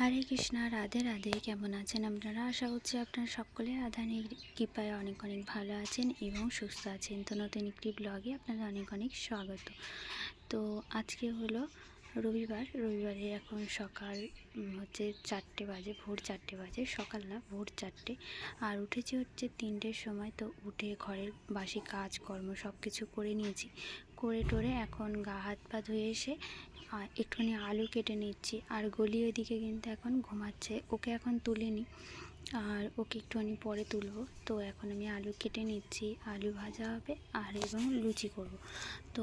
হরে কৃষ্ণা, রাধে রাধে। কেমন আছেন আপনারা? আশা করছি আপনারা সকলে রাধানির কৃপায় অনেক অনেক ভালো আছেন এবং সুস্থ আছেন। তো নতুন একটি ব্লগে আপনাদের অনেক অনেক স্বাগত। তো আজকে হলো রবিবার। রবিবারে এখন সকাল হচ্ছে চারটে বাজে, ভোর চারটে বাজে, সকাল না, ভোর চারটে। আর উঠেছি হচ্ছে তিনটের সময়। তো উঠে ঘরের বাসি কাজকর্ম সব কিছু করে নিয়েছি। করে টোরে এখন গা হাত পা ধুয়ে এসে আর একটুখানি আলু কেটে নিচ্ছি। আর গলি ওইদিকে কিন্তু এখন ঘুমাচ্ছে। ওকে এখন তুলিনি। আর ওকে একটুখানি পরে তুলবো। তো এখন আমি আলু কেটে নিচ্ছি। আলু ভাজা হবে আর এবং লুচি করব। তো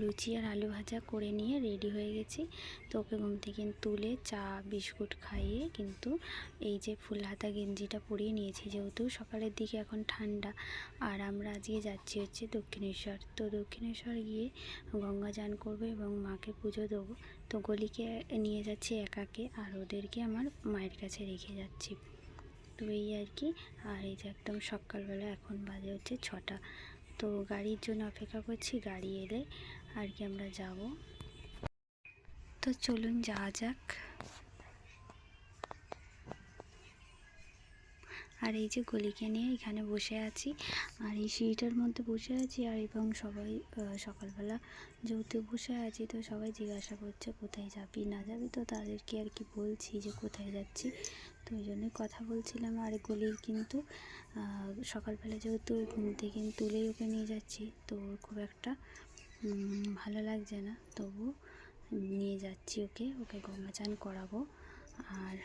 লুচি আর আলু ভাজা করে নিয়ে রেডি হয়ে গেছি। তো ওকে ঘুম থেকে তুলে চা, বিস্কুট খাইয়ে কিন্তু এই যে ফুল হাতা গেঞ্জিটা পরিয়ে নিয়েছি। যেহেতু সকালের দিকে এখন ঠান্ডা। আর আমরা আজকে যাচ্ছি হচ্ছে দক্ষিণেশ্বর। তো দক্ষিণেশ্বর গিয়ে গঙ্গা চান করব এবং মাকে পুজো দেবো। তো গলিকে নিয়ে যাচ্ছি একাকে আর ওদেরকে আমার মায়ের কাছে রেখে যাচ্ছি। তো এই আর কি। আর এই যে একদম সকালবেলা এখন বাজে হচ্ছে ছটা। তো গাড়ির জন্য অপেক্ষা করছি, গাড়ি এলে আর কি আমরা যাব। তো চলুন যাওয়া যাক। আর এই যে গলিকে নিয়ে এখানে বসে আছি। আর এই সিঁড়িটার মধ্যে বসে আছি আর এবং সবাই সকালবেলা যেহেতু বসে আছি, তো সবাই জিজ্ঞাসা করছে, কোথায় যাবি, না যাবি? তো তাদেরকে আর কি বলছি যে, কোথায় যাচ্ছি? তো ওই জন্যই কথা বলছিলাম। আর গলির কিন্তু সকালবেলা যেহেতু ঘুম থেকে তুলেই ওকে নিয়ে যাচ্ছি, তো ওর খুব একটা ভালো লাগছে না। তবু নিয়ে যাচ্ছি ওকে ওকে গঙ্গা চান করাবো। আর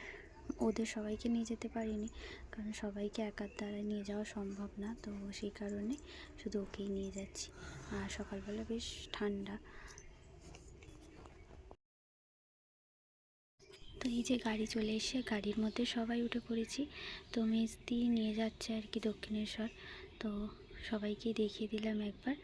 ওদের সবাইকে নিয়ে যেতে পারিনি। কারণ সবাইকে একার দ্বারা নিয়ে যাওয়া সম্ভব না। তো সেই কারণে শুধু ওকেই নিয়ে যাচ্ছি। আর সকালবেলা বেশ ঠান্ডা। তো এই যে গাড়ি চলে এসে গাড়ির মধ্যে সবাই উঠে পড়েছি। তো মেজদি নিয়ে যাচ্ছে আর কি দক্ষিণেশ্বর। তো সবাইকে দেখিয়ে দিলাম একবার।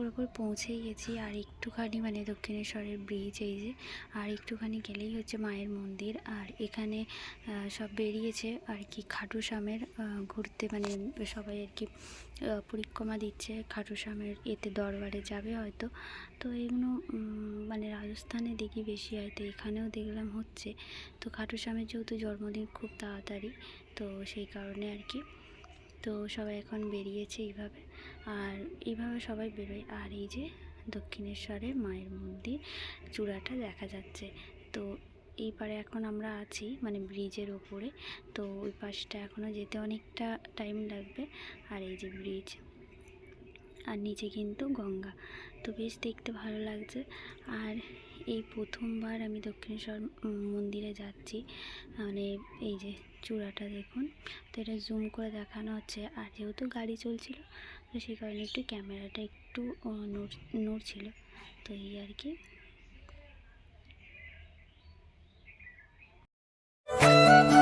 পুরোপুরি পৌঁছেই গেছি। আর একটুখানি মানে দক্ষিণেশ্বরের ব্রিজ এই যে আর একটুখানি গেলেই হচ্ছে মায়ের মন্দির। আর এখানে সব বেরিয়েছে আর কি খাটুশ্যামের আহ, ঘুরতে মানে সবাই আর কি পরিক্রমা দিচ্ছে। খাটুশ্যামের এতে দরবারে যাবে হয়তো। তো এগুলো মানে রাজস্থানে দেখি বেশি হয়। তো এখানেও দেখলাম হচ্ছে। তো খাটু খাটুশ্যামের যেহেতু জন্মদিন খুব তাড়াতাড়ি তো সেই কারণে আর কি তো সবাই এখন বেরিয়েছে এইভাবে। আর এইভাবে সবাই বেরোয়। আর এই যে দক্ষিণেশ্বরের মায়ের মন্দির, চূড়াটা দেখা যাচ্ছে। তো এই পারে এখন আমরা আছি মানে ব্রিজের ওপরে। তো ওই পাশটা এখনও যেতে অনেকটা টাইম লাগবে। আর এই যে ব্রিজ আর নিচে কিন্তু গঙ্গা। তো বেশ দেখতে ভালো লাগছে। আর এই প্রথমবার আমি দক্ষিণেশ্বর মন্দিরে যাচ্ছি। মানে এই যে চূড়াটা দেখুন। তো এটা জুম করে দেখানো হচ্ছে। আর যেহেতু গাড়ি চলছিল, তো সেই কারণে একটু ক্যামেরাটা একটু নড়, নড়ছিল। তো এই আর কি। Thank you.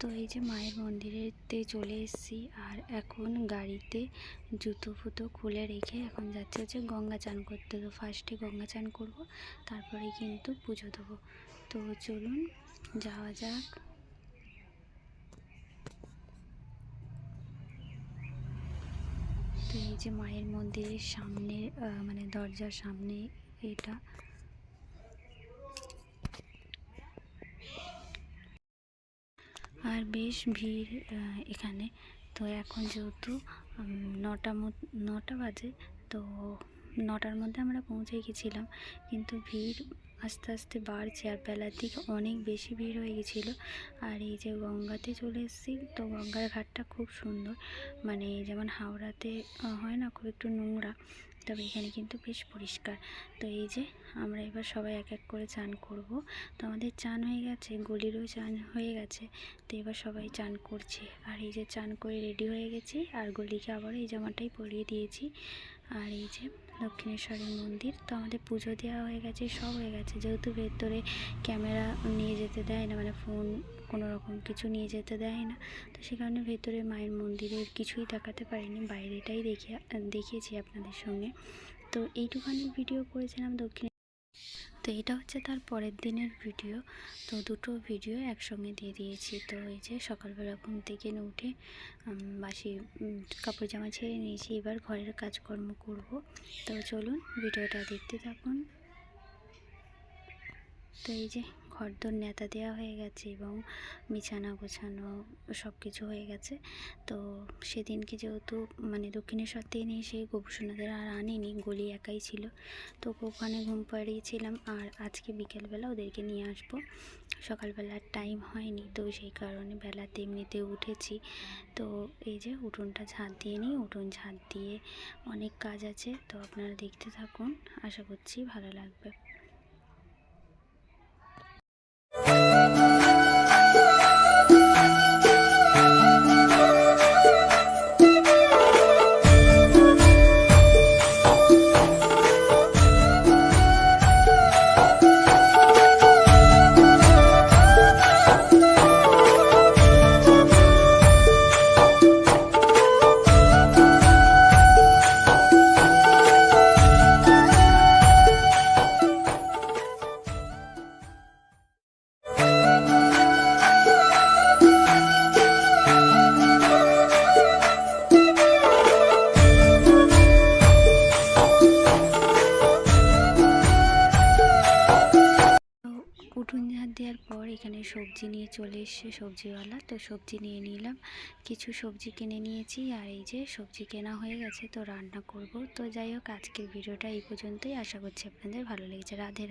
তো এই যে মায়ের মন্দিরেতে চলে এসেছি আর এখন গাড়িতে জুতো ফুতো খুলে রেখে এখন যাচ্ছে হচ্ছে গঙ্গা চান করতে। তো ফার্স্টে গঙ্গা চান করব, তারপরে কিন্তু পুজো দেবো। তো চলুন, যাওয়া যাক। তো এই যে মায়ের মন্দিরের সামনে মানে দরজার সামনে এটা আর বেশ ভিড় এখানে। তো এখন যেহেতু নটা নটা বাজে তো নটার মধ্যে আমরা পৌঁছে গেছিলাম। কিন্তু ভিড় আস্তে আস্তে বাড়ছে আর বেলার দিকে অনেক বেশি ভিড় হয়ে গেছিল। আর এই যে গঙ্গাতে চলে এসেছি, তো গঙ্গার ঘাটটা খুব সুন্দর। মানে যেমন হাওড়াতে হয় না খুব একটু নোংরা, তবে এখানে কিন্তু বেশ পরিষ্কার। তো এই যে আমরা এবার সবাই এক এক করে চান করব। তো আমাদের চান হয়ে গেছে, গলিরও চান হয়ে গেছে। তো এবার সবাই চান করছে। আর এই যে চান করে রেডি হয়ে গেছি, আর গলিকে আবার এই জামাটাই পরিয়ে দিয়েছি। আর এই যে দক্ষিণেশ্বরের মন্দির। তো আমাদের পুজো দেওয়া হয়ে গেছে, সব হয়ে গেছে। যেহেতু ভেতরে ক্যামেরা নিয়ে যেতে দেয় না মানে ফোন কোনো রকম কিছু নিয়ে যেতে দেয় না। তো সে কারণে ভেতরে মায়ের মন্দিরের কিছুই দেখাতে পারিনি, বাইরেটাই দেখিয়ে, দেখিয়েছি আপনাদের সঙ্গে। তো এইটুখানি ভিডিও করেছিলাম দক্ষিণ তো এটা হচ্ছে তার পরের দিনের ভিডিও। তো দুটো ভিডিও একসঙ্গে দিয়ে দিয়েছি। তো এই যে সকালবেলা ঘুম থেকে উঠে বাসি কাপড় জামা ছেড়ে নিয়েছি। এবার ঘরের কাজকর্ম করব। তো চলুন ভিডিওটা দেখতে থাকুন। তো এই যে ঘরদোর নেতা দেওয়া হয়ে গেছে এবং বিছানা গোছানো সব কিছু হয়ে গেছে। তো সেদিনকে যেহেতু মানে দক্ষিণেশ্বর থেকে নিয়ে সেই গোপুসোনাদের আর আনিনি, গলি একাই ছিল। তো ওখানে ঘুম পাড়িয়েছিলাম আর আজকে বিকেলবেলা ওদেরকে নিয়ে আসব। সকালবেলা টাইম হয়নি তো সেই কারণে বেলাতে এমনিতে উঠেছি। তো এই যে উঠোনটা ঝাঁট দিয়ে নিই, উঠোন ঝাঁট দিয়ে অনেক কাজ আছে। তো আপনারা দেখতে থাকুন, আশা করছি ভালো লাগবে। তো দেওয়ার পর এখানে সবজি নিয়ে চলে এসছে সবজিওয়ালা। তো সবজি নিয়ে নিলাম। কিছু সবজি কিনে নিয়েছি আর এই যে সবজি কেনা হয়ে গেছে, তো রান্না করব। তো যাই হোক, আজকের ভিডিওটা এই পর্যন্তই। আশা করছি আপনাদের ভালো লেগেছে। রাধে